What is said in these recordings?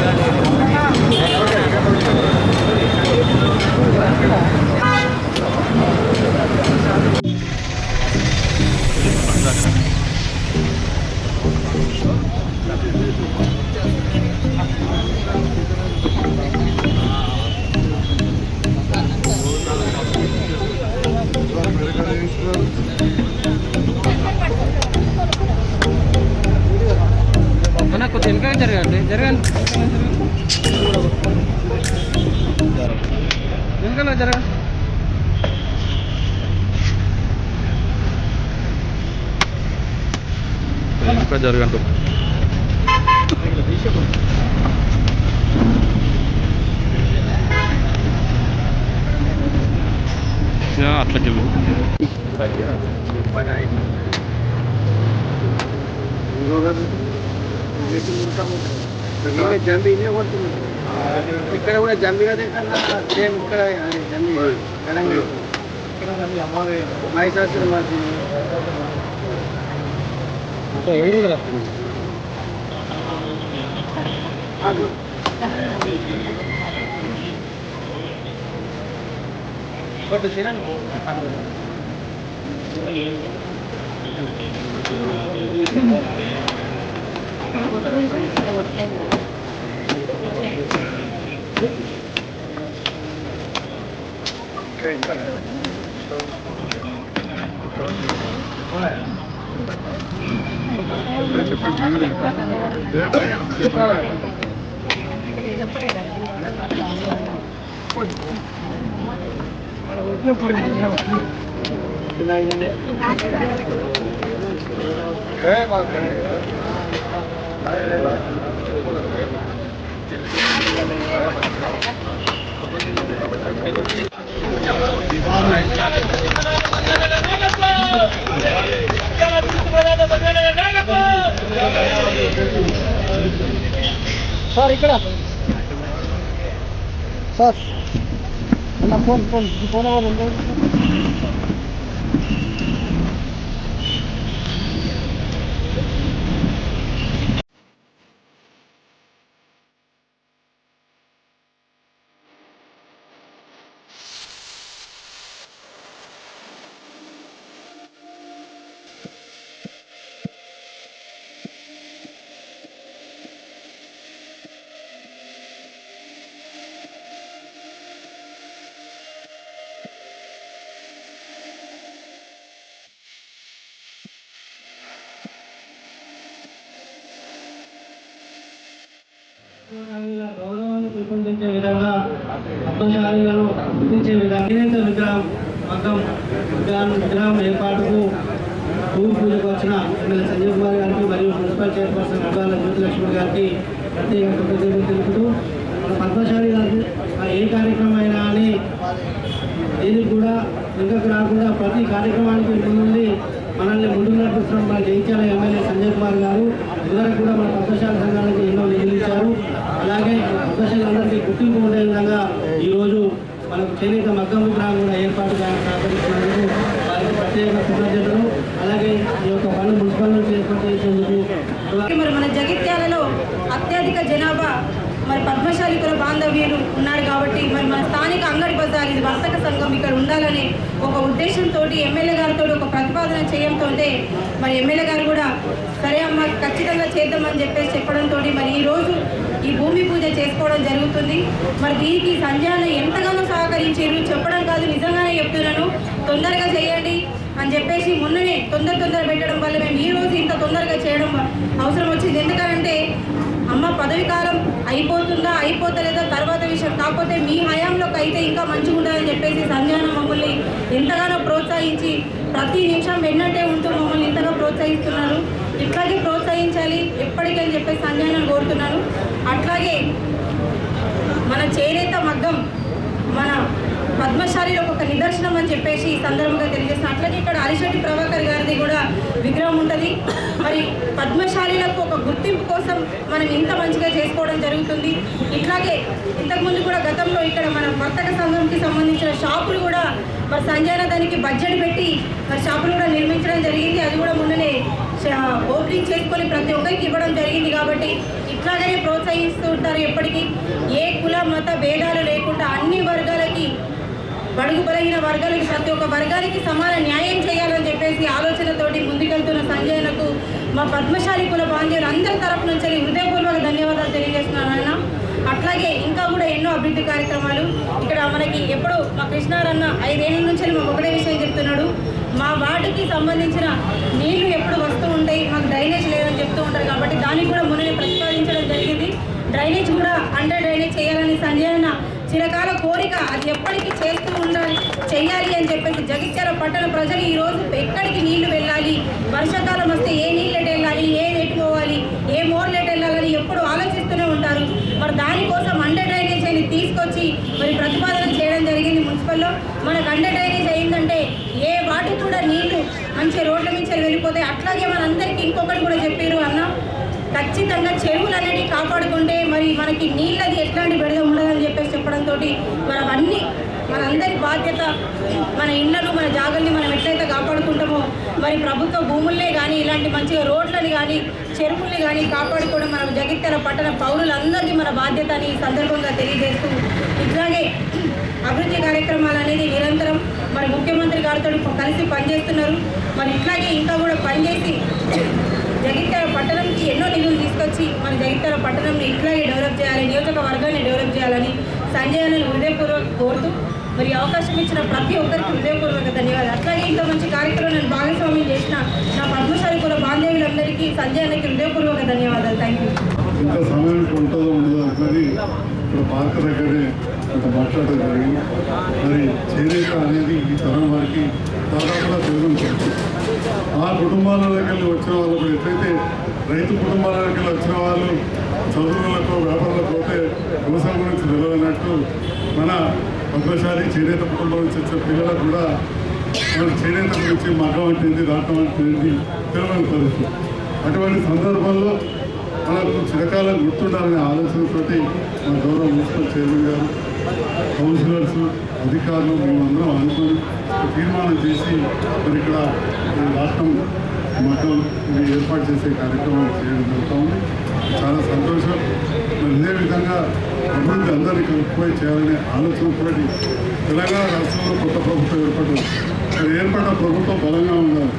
哎，OK，OK。ఇంకా జరగంటు అట్లకి ఇక్కడ కూడా జంబిగా సేమ్ ఇక్కడ జంబి Telangana とやりながらってるんです。But sila no, ano na. Okay, got it. So, so, so. Sir ఇక్కడ sir इकडं सर फोन फोन फोनवर గౌరవాన్ని పెంపొందించే విధంగా అర్థశాలిలను గుర్తించే విధంగా విగ్రహం మొత్తం విగ్రహం విగ్రహం ఏర్పాటుకు భూమి పూజకు వచ్చిన ఎమ్మెల్యే సంజయ్ కుమార్ గారికి మరియు మున్సిపల్ చైర్పర్సన్ అబ్బాల జ్యోతిలక్ష్మి గారికి ప్రత్యేక కృతజ్ఞతలు తెలుపుతూ పద్మశాలి గారికి ఏ కార్యక్రమం అయినా అని దీనికి కూడా వెనుకకు రాకుండా ప్రతి కార్యక్రమానికి ముందుండి మనల్ని ముందు నడిపిస్తున్న మన జయించాల ఎమ్మెల్యే సంజయ్ కుమార్ గారు ఇదివరకు కూడా మన పద్మశాల సంఘానికి ఎన్నో నిధులు ఇచ్చారు. అలాగే పద్మశాలందరికీ గుర్తింపు ఉండే విధంగా ఈరోజు మనకు చేనేత మగ్గం విగ్రహం కూడా ఏర్పాటు సహకరించినందుకు వారికి ప్రత్యేక కృతజ్ఞతలు. అలాగే ఈ యొక్క పనులు మున్సిపల్ నుంచి ఏర్పాటు చేసేందుకు మరి మన జగిత్యాలలో అత్యధిక జనాభా మరి పద్మశాలి కుల బాంధవ్యులు ఉన్నారు కాబట్టి మరి మన స్థానిక అంగడి బజార్ ఇది వర్తక సంఘం ఇక్కడ ఉండాలనే ఒక ఉద్దేశంతో ఎమ్మెల్యే గారితో ఒక ప్రతిపాదన చేయడంతో మరి ఎమ్మెల్యే గారు కూడా సరే అమ్మ ఖచ్చితంగా చేద్దామని చెప్పేసి చెప్పడంతో మరి ఈ రోజు ఈ భూమి పూజ చేసుకోవడం జరుగుతుంది. మరి దీనికి సంజయన ఎంతగానో సహకరించారు. చెప్పడం కాదు నిజంగానే చెప్తున్నాను. తొందరగా చేయండి అని చెప్పేసి మొన్ననే తొందర తొందర పెట్టడం వల్ల మేము ఈ రోజు ఇంత తొందరగా చేయడం అవసరం వచ్చింది. ఎందుకంటే అమ్మ పదవికాలం అయిపోతుందా అయిపోతలేదా తర్వాత విషయం. కాకపోతే మీ హయాంలోకి అయితే ఇంకా మంచిగా ఉండాలని చెప్పేసి సంజయన మమ్మల్ని ఎంతగానో ప్రోత్సహించి ప్రతి నిమిషం వెన్నట్టే ఉంటూ మమ్మల్ని ఇంతగా ప్రోత్సహిస్తున్నారు. ఇట్లాగే ప్రోత్సహించాలి ఎప్పటికని చెప్పేసి సంజయన కోరుతున్నాను. అట్లాగే మన చేనేత మగ్గం మన పద్మశాలిలో ఒక నిదర్శనం అని చెప్పేసి ఈ సందర్భంగా తెలియజేస్తాను అట్లాగే ఇక్కడ అలిశెట్టి ప్రభాకర్ గారిది కూడా విగ్రహం ఉంటుంది. మరి పద్మశాలిలకు ఒక గుర్తింపు కోసం మనం ఇంత మంచిగా చేసుకోవడం జరుగుతుంది. ఇట్లాగే ఇంతకుముందు కూడా గతంలో ఇక్కడ మన వర్తక సంఘంకి సంబంధించిన షాపులు కూడా మరి సంజయన దానికి బడ్జెట్ పెట్టి మరి షాపులు కూడా నిర్మించడం జరిగింది. అది కూడా మొన్ననే ఓపెనింగ్ చేసుకొని ప్రతి ఒక్కరికి ఇవ్వడం జరిగింది కాబట్టి ఇట్లాగనే ప్రోత్సహిస్తూ ఉంటారు ఎప్పటికీ. ఏ కుల మత భేదాలు లేకుండా అన్ని వర్గాలకి బడుగు బలహీన వర్గాలకి ప్రతి ఒక్క వర్గానికి సమాన న్యాయం చేయాలని చెప్పేసి ఆలోచనతోటి ముందుకెళ్తున్న సంజయనకు మా పద్మశాలి కుల బాంధ్యులు అందరి తరపు నుంచి హృదయపూర్వక ధన్యవాదాలు తెలియజేస్తున్నాను ఆయన. అట్లాగే ఇంకా కూడా ఎన్నో అభివృద్ధి కార్యక్రమాలు. ఇక్కడ మనకి ఎప్పుడు మా కృష్ణారన్న ఐదేళ్ళ నుంచి మాకు ఒకటే విషయం చెప్తున్నాడు. మా వార్డుకి సంబంధించిన నీళ్ళు ఎప్పుడు వస్తూ ఉంటాయి మాకు డ్రైనేజ్ లేదని చెప్తూ ఉంటారు కాబట్టి దానికి కూడా మొన్ననే ప్రతిపాదించడం జరిగింది. డ్రైనేజ్ కూడా అండర్ డ్రైనేజ్ చేయాలని సంజయ్ అన్న చిరకాల కోరిక అది ఎప్పటికీ చేస్తూ చేయాలి అని చెప్పేసి జగిత్యాల పట్టణ ప్రజలు ఈరోజు ఎక్కడికి నీళ్ళు వెళ్ళాలి? వర్షాకాలం వస్తే ఏ నీళ్ళు వెళ్ళాలి ఏ పెట్టుకోవాలి ఏ మోర్లెట్ వెళ్ళాలని ఎప్పుడు ఆలోచిస్తూనే ఉంటారు. మరి దానికోసం అండర్ డ్రైనేజ్ అని తీసుకొచ్చి మరి ప్రతిపాదన చేయడం జరిగింది మున్సిపల్లో. మనకు అండర్ డ్రైనేజ్ అయిందంటే ఏ వాటికి కూడా నీళ్ళు మంచి రోడ్ల నుంచి వెళ్ళిపోతాయి? అట్లాగే మనందరికీ ఇంకొకటి కూడా చెప్పారు అన్న. ఖచ్చితంగా చెరువులు అనేవి కాపాడుకుంటే మరి మనకి నీళ్ళది ఎట్లాంటి బెడద ఉండదని చెప్పేసి చెప్పడంతో మనం అన్ని మనందరి బాధ్యత మన ఇళ్ళను మన జాగల్ని మనం ఎట్లయితే కాపాడుకుంటామో మరి ప్రభుత్వ భూముల్నే కానీ ఇలాంటి మంచిగా రోడ్లని కానీ చెరువుల్ని కానీ కాపాడుకోవడం మన జగిత్యాల పట్టణ పౌరులందరికీ మన బాధ్యత అని ఈ సందర్భంగా తెలియజేస్తూ ఇట్లాగే అభివృద్ధి కార్యక్రమాలు అనేది నిరంతరం మరి ముఖ్యమంత్రి గారితో కలిసి పనిచేస్తున్నారు. మరి ఇట్లాగే ఇంకా కూడా పనిచేసి జగిత్యాల పట్టణంకి ఎన్నో నిధులు తీసుకొచ్చి మన జగిత్యాల పట్టణంని ఇట్లాగే డెవలప్ చేయాలి నియోజకవర్గాన్ని డెవలప్ చేయాలని సంజయ్ అని హృదయపూర్వక కోరుతూ మరి అవకాశం ఇచ్చిన ప్రతి ఒక్కరికి హృదయపూర్వక ధన్యవాదాలు. అట్లాగే ఇంత మంచి కార్యక్రమం నేను భాగస్వామ్యం చేసిన నా పద్మశాలి కుల బాంధవ్యులందరికీ సంజయ్ అన్నకి హృదయపూర్వక ధన్యవాదాలు. థ్యాంక్ యూ ఇంత సమయం ఉంటుందో ఉండదో అనేది ఇప్పుడు పార్క్ దగ్గరే కొంత మాట్లాడడం జరిగింది. మరి చేనేత అనేది ఈ తరం వారికి దాదాపుగా దూరం ఆ కుటుంబాల దగ్గర వచ్చిన వాళ్ళు ఎట్లయితే రైతు కుటుంబాల దగ్గర వచ్చిన వాళ్ళు చదువులకు వ్యాపారాలకు పోతే వ్యవసాయం గురించి తెలియనట్టు మన పద్మశాలి చేనేత కుటుంబం నుంచి వచ్చే పిల్లలకు కూడా మన చేనేత గురించి మగ్గం అంటే ఏంటి రాటం అంటే ఏంటి తెలియని పరిస్థితి. అటువంటి సందర్భంలో మనకు చిరకాలం గుర్తుండాలనే ఆలోచనతోటి మన గౌరవ మున్సిపల్ చైర్మన్ గారు కౌన్సిలర్స్ అధికారులు మేమందరం అనుకుని తీర్మానం చేసి మరి ఇక్కడ రాష్ట్రం మతం ఏర్పాటు చేసే కార్యక్రమాలు చేయడం జరుగుతూ ఉంది. చాలా సంతోషం. మరి ఇదే విధంగా అభివృద్ధి అందరినీ కలుపుకొని చేయాలనే ఆలోచనతో తెలంగాణ రాష్ట్రంలో కొత్త ప్రభుత్వం ఏర్పడింది. అది ఏర్పడిన ప్రభుత్వం బలంగా ఉండాలి.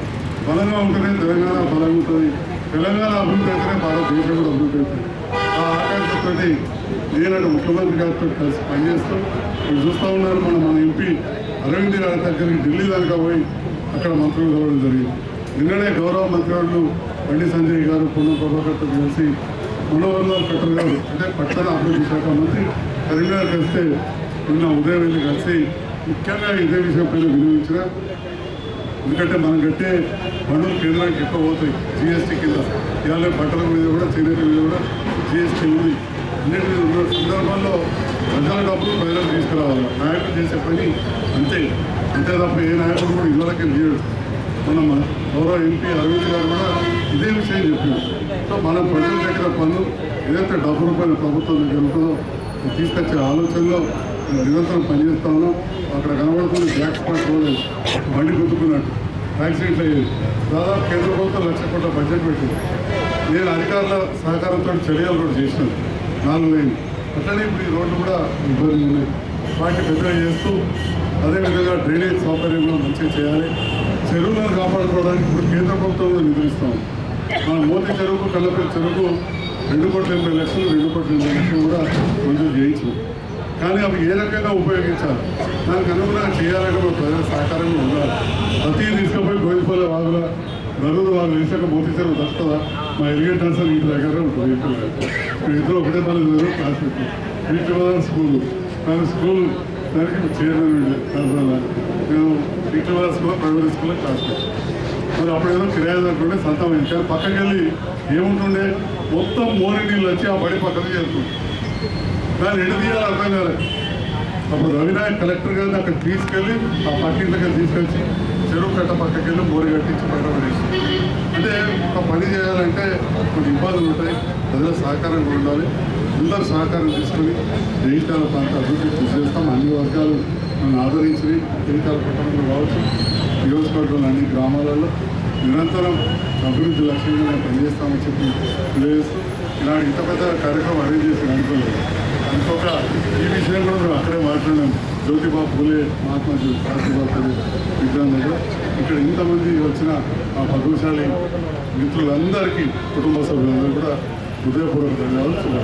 బలంగా ఉంటేనే తెలంగాణ బలంగా ఉంటుంది తెలంగాణ అభివృద్ధి అయితేనే భారతదేశం కూడా అభివృద్ధి అవుతుంది. ఆ ఆకాంక్షతో నేనటు ముఖ్యమంత్రి గారితో కలిసి పనిచేస్తూ. మీరు చూస్తూ ఉన్నారు మన మన ఎంపీ అరవింద్ గారి దగ్గరికి ఢిల్లీ దాకా పోయి అక్కడ మంత్రులు కలవడం జరిగింది. నిన్ననే గౌరవ మంత్రివర్యులు బండి సంజయ్ గారు పొన్నం ప్రభాకర్తో కలిసి మనోహర్లాల్ ఖట్టర్ గారు అంటే పట్టణ అభివృద్ధి శాఖ మంత్రి కరీంనగర్ కలిస్తే నిన్న ఉదయం వెళ్ళి కలిసి ముఖ్యంగా ఇదే విషయం పైన వినియోగించిన ఎందుకంటే మనం కట్టే పనులు కేంద్రానికి ఎక్కువ పోతాయి. జిఎస్టీ కింద. ఇవాళ బట్టల మీద కూడా చేనేత మీద కూడా జిఎస్టీ ఉంది. అన్నింటి మీద ఉన్న సందర్భంలో ప్రజల డబ్బులు ప్రజలకు తీసుకురావాలి. నాయకులు చేసే పని అంతే. అంతే తప్ప ఏ నాయకుడు కూడా ఇళ్ళకి లేడు మన గౌరవ ఎంపీ అరవింద్ గారు కూడా ఇదే విషయం చెప్పారు. మనం ప్రజల దగ్గర పనులు ఏదైతే డబ్బు రూపాయలు ప్రభుత్వం దగ్గర ఉంటుందో తీసుకొచ్చే ఆలోచనలో నేను నిరంతరం పనిచేస్తా ఉన్నాం. అక్కడ కనబడుతుంది బ్లాక్ స్పాట్ రోడ్ బండి గుద్దుకున్నట్టు. యాక్సిడెంట్ అయ్యేది. దాదాపు కేంద్ర ప్రభుత్వం లక్ష కోట్ల బడ్జెట్ పెట్టింది. నేను అధికారుల సహకారంతో చర్యలు కూడా చేసినాను. నాలుగు లైన్ అట్లనే ఇప్పుడు ఈ రోడ్లు కూడా ఇబ్బంది ఉన్నాయి వాటిని పెద్దగా చేస్తూ అదేవిధంగా డ్రైనేజ్ సౌకర్యం కూడా మంచిగా చేయాలి. చెరువులను కాపాడుకోవడానికి ఇప్పుడు కేంద్ర ప్రభుత్వం కూడా నిధులిస్తాం మన మోదీ చెరువుకు కల్లపల్లి చెరువుకు రెండు కోట్ల ఎనభై లక్షలు రెండు కోట్ల ఎనభై లక్షలు కూడా మంజూరు చేయించు కానీ అవి ఏ రకంగా ఉపయోగించాలి? దానికి అనుగుణంగా చేయాలంటే మన ప్రజల సహకారంగా ఉండాలి. ప్రతి తీసుకుపోయి గోయిపల్లి వాగుల నలుగురు వాళ్ళు వేసాక మోతీ చెరువు దక్కుతుందా మా ఇరిగేట్ సార్ ఇంటి దగ్గర ఉంటుంది ఇప్పుడు ఇద్దరు ఒకటే పని చదివారు క్లాస్ పెట్టి వీటి స్కూల్. దాని స్కూల్ దానికి చైర్మన్ దానివల్ల నేను వీటి స్కూల్ ప్రైవేట్ స్కూల్లో క్లాస్ పెట్టాను మరి అప్పుడు ఏదో కిరాయి అనుకుంటే సంతం కానీ పక్కకి వెళ్ళి ఏముంటుండే? మొత్తం మోరి నీళ్ళు వచ్చి ఆ బడి పక్కన చేరుకుంటుంది దాన్ని ఎటు తీయాలి అర్థం కాలేదు అప్పుడు రవినాయక్ కలెక్టర్ గారిని అక్కడ తీసుకెళ్ళి ఆ పక్కింటికి తీసుకొచ్చి చెరువు కట్ట పక్కకి వెళ్ళి మోరి కట్టించి పక్కన అంటే ఒక పని చేయాలంటే కొన్ని ఇబ్బందులు ఉంటాయి. ప్రజల సహకారం కూడా ఉండాలి. అందరూ సహకారం తీసుకొని జయించాల ప్రాంత అభివృద్ధి కృషి చేస్తాం. అన్ని వర్గాలు నన్ను ఆదరించి జయించాల పట్టణంలో కావచ్చు. నియోజకవర్గంలో అన్ని గ్రామాలలో నిరంతరం అభివృద్ధి లక్ష్యంగా మేము పనిచేస్తామని చెప్పి తెలియజేస్తూ ఇలాంటి ఇంత పెద్ద కార్యక్రమం అరేంజ్ చేసి అనుకోలేదు. ఇంకొక ఈ విషయం కూడా మేము అక్కడే మాట్లాడినాం. జ్యోతిబా పూలే మహాత్మా జ్యోతిబా పూలే విగ్రహం దగ్గర ఇక్కడ ఇంతమంది వచ్చిన ఆ పద్మశాలి మిత్రులందరికీ కుటుంబ సభ్యులందరూ కూడా హృదయపూర్వక ధన్యవాదాలు.